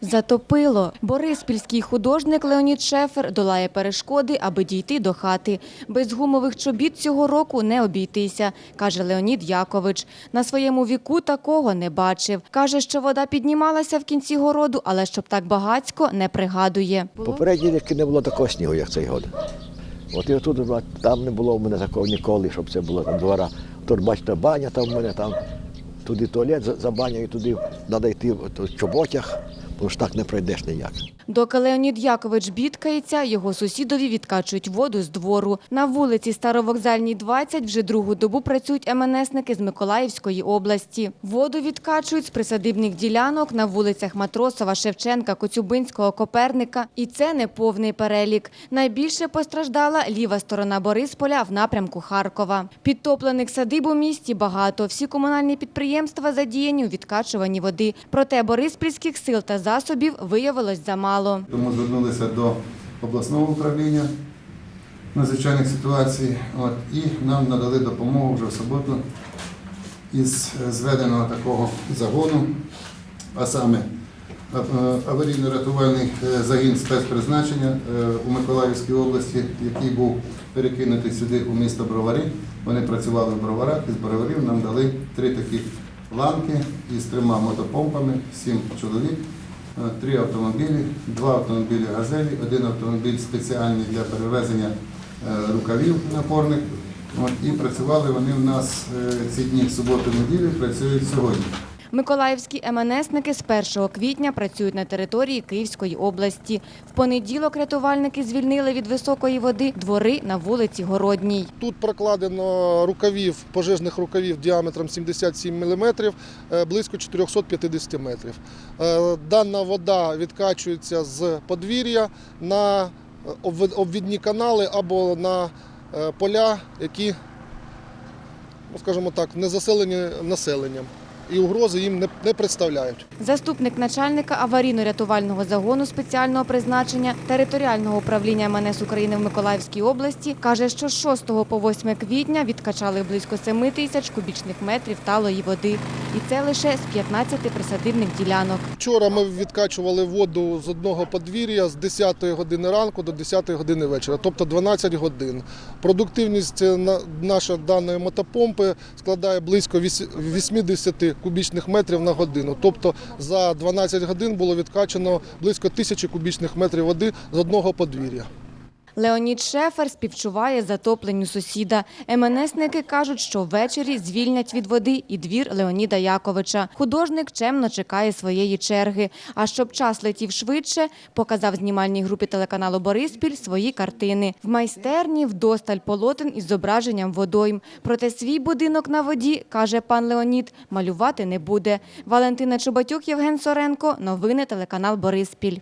Затопило. Бориспільський художник Леонід Шефер долає перешкоди, аби дійти до хати. Без гумових чобіт цього року не обійтися, каже Леонід Якович. На своєму віку такого не бачив. Каже, що вода піднімалася в кінці городу, але щоб так багацько не пригадує. Попередні роки не було такого снігу, як цей год. От і тут там не було в мене такого ніколи, щоб це було там двора. Тут, бачите, баня там в мене там, туди туалет за, за банею, туди треба йти в чоботях, бо ж так не пройдеш ніяк. Доки Леонід Якович бідкається, його сусідові відкачують воду з двору. На вулиці Старовокзальній, 20 вже другу добу працюють МНСники з Миколаївської області. Воду відкачують з присадибних ділянок на вулицях Матросова, Шевченка, Коцюбинського, Коперника. І це не повний перелік. Найбільше постраждала ліва сторона Борисполя в напрямку Харкова. Підтоплених садиб у місті багато. Всі комунальні підприємства задіяні у відкачуванні води. Проте бориспільських сил та засобів виявилось замало. Тому звернулися до обласного управління надзвичайних ситуацій от, і нам надали допомогу вже в суботу із зведеного такого загону, а саме е, аварійно-рятувальний е, загін спецпризначення е, у Миколаївській області, який був перекинутий сюди у місто Бровари. Вони працювали в Броварах, із Броварів нам дали три такі ланки із трьома мотопомпами, сім чоловік. Е, Три автомобілі, два автомобілі газелі, один автомобіль спеціальний для перевезення е, рукавів напорних. І працювали вони в нас е, ці дні суботу-неділю, працюють сьогодні. Миколаївські МНСники з 1 квітня працюють на території Київської області. В понеділок рятувальники звільнили від високої води двори на вулиці Городній. Тут прокладено рукавів, пожежних рукавів діаметром 77 мм, е, близько 450 метрів. Е, Дана вода відкачується з подвір'я на е, обвідні канали або на поля, які, ну, скажімо так, не заселені населенням. І угрози їм не, представляють. Заступник начальника аварійно-рятувального загону спеціального призначення територіального управління МНС України в Миколаївській області каже, що з 6 по 8 квітня відкачали близько 7 тисяч кубічних метрів талої води. І це лише з 15 присадибних ділянок. Вчора ми відкачували воду з одного подвір'я з 10 години ранку до 10 години вечора, тобто 12 годин. Продуктивність е, наша даної мотопомпи складає близько 80 кубічних метрів на годину. Тобто за 12 годин було відкачано близько тисячі кубічних метрів води з одного подвір'я. Леонід Шефер співчуває затопленню сусіда. МНСники кажуть, що ввечері звільнять від води і двір Леоніда Яковича. Художник чемно чекає своєї черги. А щоб час летів швидше, показав знімальній групі телеканалу Бориспіль свої картини. В майстерні вдосталь полотен із зображенням водойм. Проте свій будинок на воді, каже пан Леонід, малювати не буде. Валентина Чубатюк, Євген Соренко. Новини телеканал Бориспіль.